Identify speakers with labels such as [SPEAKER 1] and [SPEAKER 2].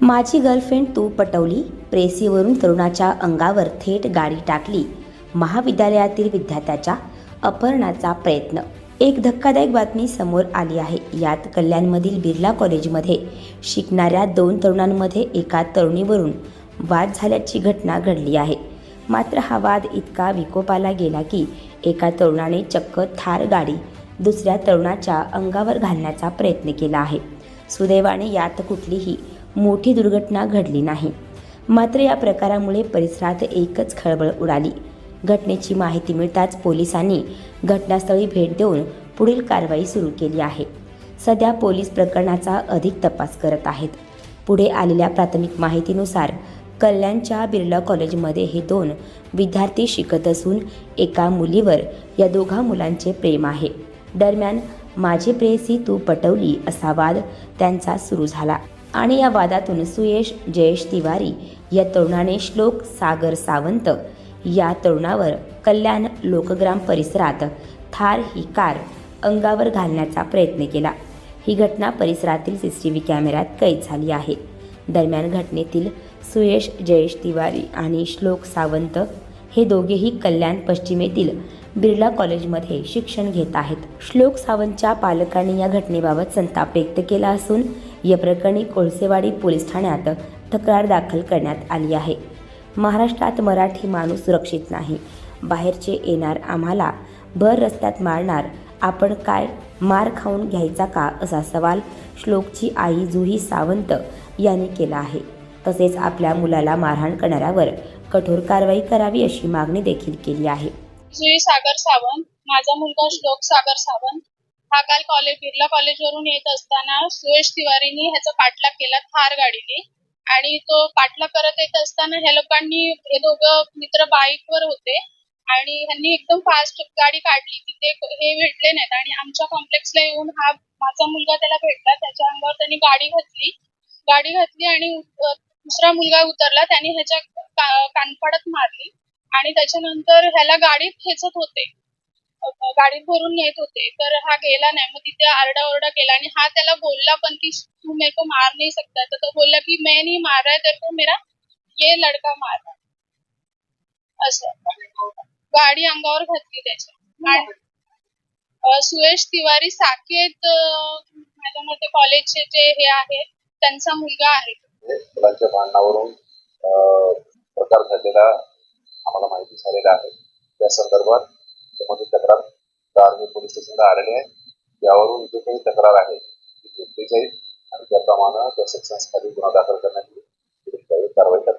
[SPEAKER 1] माझी गर्लफ्रेंड तू पटवली. प्रेसीवरून तरुणाच्या अंगावर थेट गाडी टाकली. महाविद्यालयातील विद्यार्थ्याच्या अपहरणाचा प्रयत्न. एक धक्कादायक बातमी समोर आली आहे. यात कल्याणमधील बिर्ला कॉलेजमध्ये शिकणाऱ्या दोन तरुणांमध्ये एका तरुणीवरून वाद झाल्याची घटना घडली आहे. मात्र हा वाद इतका विकोपाला गेला की एका तरुणाने चक्क थार गाडी दुसऱ्या तरुणाच्या अंगावर घालण्याचा प्रयत्न केला आहे. सुदैवाने यात कुठलीही मोठी दुर्घटना घडली नाही. मात्र या प्रकारामुळे परिसरात एकच खळबळ उडाली. घटनेची माहिती मिळताच पोलिसांनी घटनास्थळी भेट देऊन पुढील कारवाई सुरू केली आहे. सध्या पोलीस प्रकरणाचा अधिक तपास करत आहेत. पुढे आलेल्या प्राथमिक माहितीनुसार कल्याणच्या बिर्ला कॉलेजमध्ये हे दोन विद्यार्थी शिकत असून एका मुलीवर या दोघा मुलांचे प्रेम आहे. दरम्यान माझी प्रेयसी तू पटवली असा वाद त्यांचा सुरू झाला. आणि या वादातून सुयश जयेश तिवारी या तरुणाने श्लोक सागर सावंत या तरुणावर कल्याण लोकग्राम परिसरात थार ही कार अंगावर घालण्याचा प्रयत्न केला. ही घटना परिसरातील सी सी टी व्ही कॅमेऱ्यात कैद झाली आहे. दरम्यान घटनेतील सुयश जयेश तिवारी आणि श्लोक सावंत हे दोघेही कल्याण पश्चिमेतील बिर्ला कॉलेजमध्ये शिक्षण घेत आहेत. श्लोक सावंतच्या पालकांनी या घटनेबाबत संताप व्यक्त केला असून या प्रकरणी कोळसेवाडी पोलीस ठाण्यात तक्रार दाखल करण्यात आली आहे. महाराष्ट्रात मराठी माणूस सुरक्षित नाही. बाहेरचे येणार आम्हाला भर रस्त्यात मारणार आपण काय मार खाऊन घ्यायचा का असा सवाल श्लोकची आई जुही सावंत यांनी केला आहे. तसेच आपल्या मुलाला मारहाण करणाऱ्यावर कठोर कारवाई करावी अशी मागणी देखील केली आहे.
[SPEAKER 2] जुई सागर सावंत माझा मुलगा श्लोक सागर सावंत. हा काल कॉलेज बिर्ला कॉलेजवरून येत असताना सुयश तिवारीनी ह्याचा पाठलाग केला थार गाडीने. आणि तो पाठलाग करत येत असताना ह्या लोकांनी हे दोघं मित्र बाईकवर होते. आणि ह्यांनी एकदम फास्ट गाडी काढली तिथे हे भेटले नाहीत. आणि आमच्या कॉम्प्लेक्सला येऊन हा माझा मुलगा त्याला भेटला. त्याच्या अंगावर त्यांनी गाडी घातली. गाडी घातली आणि दुसरा मुलगा उतरला. त्याने ह्याच्या का- मारली. आणि त्याच्यानंतर ह्याला गाडीत खेचत होते. गाडीत भरून नेत होते. तर हा गेला नाही. मग तिथे आरडाओरडा केला आणि हा त्याला बोलला पण की तू मेरे को मार नहीं सकता. तर तो बोलला की मैं नहीं मार रहा है तेरे को मेरा ये लड़का मार रहा असं. गाडी अंगावर घातली त्याच्या सुयश तिवारी साकेत माझ्या मते कॉलेजचे जे हे आहे त्यांचा मुलगा आहे.
[SPEAKER 3] मुलांच्या भांडणावरून प्रकार झालेला आम्हाला माहिती झालेला आहे. त्या संदर्भात त्यामध्ये तक्रार मी पोलीस स्टेशनला आलेले आहे. त्यावरून जे काही तक्रार आहे. ती घेतली जाईल आणि त्याप्रमाणे त्या सेक्शन्स खाली गुन्हा दाखल करण्यात करण्याची कारवाई करण्यात